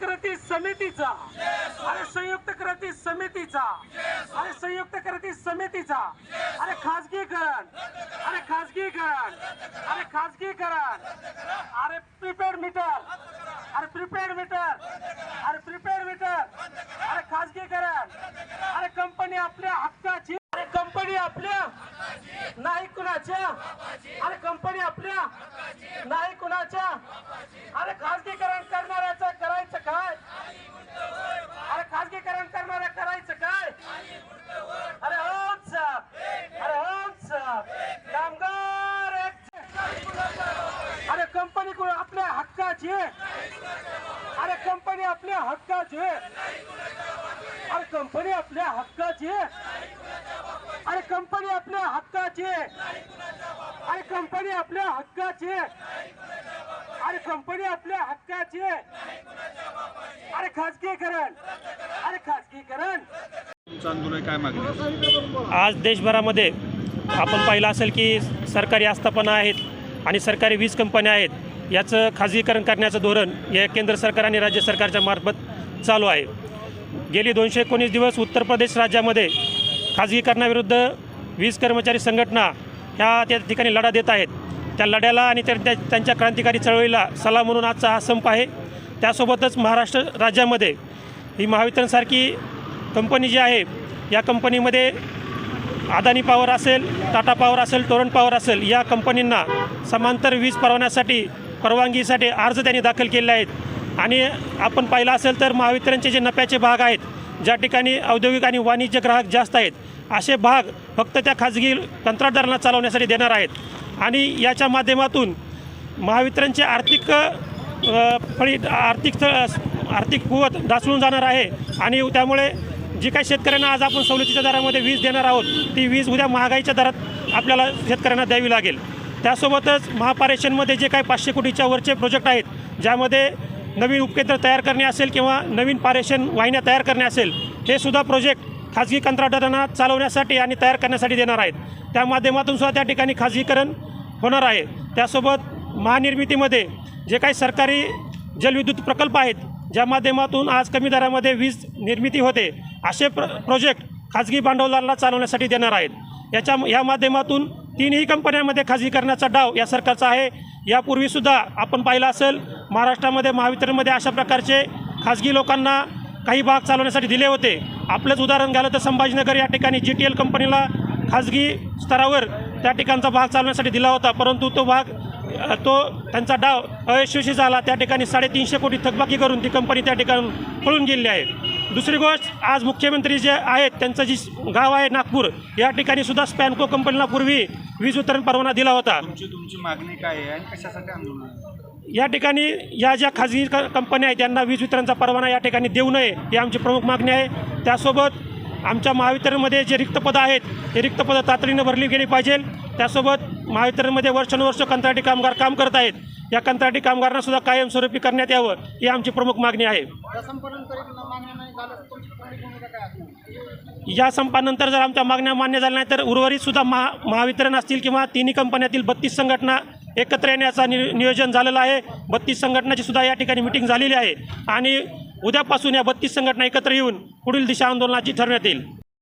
कृती समितीचा. अरे संयुक्त कृती समितीचा. अरे संयुक्त कृती समितीचा. अरे खाजगीकरण. अरे खाजगीकरण. अरे खाजगीकरण. अरे प्रीपेड मीटर. अरे प्रीपेड मीटर. अरे प्रीपेड मीटर. अरे खाजगीकरण. अरे कंपनी आपल्या हक्काची. अरे कंपनी आपल्या नाही कुणाच्या. अरे कंपनी आपल्या नाही कुणाच्या. अरे खाजगी करणाऱ्याचं करायचं काय अरे खाजगीकरण करणाऱ्या करायचं काय अरे होम साहेब अरे होम साहेब कामगार एक- अरे कंपनी कोण आपल्या हक्काची आहे. अरे कंपनी आपल्या हक्काची आहे. अरे कंपनी आपल्या हक्काची आहे. अरे कंपनी आपल्या हक्काची आहे. अरे कंपनी आपल्या हक्काची आहे. अरे कंपनी आपल्या हक्काची आहे. अरे खाजगीकरण अरे खाजगीकरण तुमचं आंदोलन काय मागणी? आज देशभरामध्ये आपण पाहिलं असेल की सरकारी आस्थापना आहेत आणि सरकारी वीज कंपन्या आहेत याचं खाजगीकरण करण्याचं धोरण या केंद्र सरकार आणि राज्य सरकारच्या मार्फत चालू आहे. गेली दोनशे एकोणीस दिवस उत्तर प्रदेश राज्यामध्ये खाजगीकरणाविरुद्ध वीज कर्मचारी संघटना ह्या त्या ठिकाणी लढा देत आहेत. त्या लढ्याला आणि त्या त्या- त्यांच्या क्रांतिकारी चळवळीला सलाम म्हणून आजचा हा संप आहे. त्यासोबतच महाराष्ट्र राज्यामध्ये ही महावितरणसारखी कंपनी जी आहे या कंपनीमध्ये अदानी पॉवर असेल टाटा पॉवर असेल टोरंट पॉवर असेल या कंपनींना समांतर वीज परवान्यासाठी परवानगीसाठी अर्ज त्यांनी दाखल केले आहेत. आणि आपण पाहिलं असेल तर महावितरणचे जे नफ्याचे भाग आहेत ज्या ठिकाणी औद्योगिक आणि वाणिज्य ग्राहक जास्त आहेत असे भाग फक्त त्या खाजगी कंत्राटदारांना चालवण्यासाठी देणार आहेत. आणि याच्या माध्यमातून महावितरणचे आर्थिक फळी आर्थिक आर्थिक कुवत ढासळून जाणार आहे. आणि त्यामुळे जी काही शेतकऱ्यांना आज आपण सवलतीच्या दरामध्ये वीज देणार आहोत ती वीज उद्या महागाईच्या दरात आपल्याला शेतकऱ्यांना द्यावी लागेल. त्यासोबतच महापारेषणमध्ये जे काही पाचशे कोटीच्या वरचे प्रोजेक्ट आहेत ज्यामध्ये नवीन उपकेंद्र तयार करणे असेल किंवा नवीन पारेषण वाहिन्या तयार करणे असेल हे सुद्धा प्रोजेक्ट खाजगी कंत्राटदारांना चालवण्यासाठी आणि तयार करण्यासाठी देणार आहेत. त्या माध्यमातून सुद्धा त्या ठिकाणी खाजगीकरण होणार आहे. त्यासोबत महानिर्मितीमध्ये जे काही सरकारी जलविद्युत प्रकल्प आहेत ज्या माध्यमातून आज कमी दरामध्ये वीज निर्मिती होते असे प्र प्रोजेक्ट खाजगी भांडवलाला चालवण्यासाठी देणार आहेत. याच्या या माध्यमातून तीनही कंपन्यांमध्ये खाजगीकरणाचा डाव या सरकारचा आहे. यापूर्वीसुद्धा आपण पाहिलं असेल महाराष्ट्रामध्ये महावितरणमध्ये अशा प्रकारचे खाजगी लोकांना काही भाग चालवण्यासाठी दिले होते. आपलंच उदाहरण घ्यालं तर संभाजीनगर या ठिकाणी जी टी एल कंपनीला खाजगी स्तरावर त्या ठिकाणचा भाग चालवण्यासाठी दिला होता. परंतु तो भाग तो त्यांचा डाव अयशस्वी झाला. त्या ठिकाणी साडेतीनशे कोटी थकबाकी करून ती कंपनी त्या ठिकाणी पळून गेली आहे. दुसरी गोष्ट आज मुख्यमंत्री जे आहेत त्यांचं जी गाव आहे नागपूर या ठिकाणी सुद्धा स्पॅनको कंपनीला पूर्वी वीज वितरण परवाना दिला होता. तुमची तुमची मागणी काय आहे आणि कशासाठी आंदोलन आहे? या ठिकाणी या ज्या खाजगी क कंपन्या आहेत त्यांना वीज वितरणचा परवाना या ठिकाणी देऊ नये ही आमची प्रमुख मागणी आहे. त्यासोबत आमच्या महावितरणमध्ये जे रिक्त पदं आहेत हे रिक्त पदं तातडीनं भरली गेली पाहिजे. त्यासोबत महावितरणमध्ये वर्षानुवर्ष कंत्राटी कामगार काम करत आहेत. या कंत्राटी कामगारांना सुद्धा कायमस्वरूपी करण्यात यावं ही आमची प्रमुख मागणी आहे. या संपानंतर जर आमच्या मागण्या मान्य झाल्या नाही तर उर्वरित सुद्धा महा महावितरण असतील किंवा तिन्ही कंपन्यातील बत्तीस संघटना एकत्र येण्याचा नि नियोजन झालेलं आहे. बत्तीस संघटनाची सुद्धा या ठिकाणी मिटिंग झालेली आहे. आणि उद्यापासून या बत्तीस संघटना एकत्र येऊन पुढील दिशा आंदोलनाची ठरवण्यात येईल.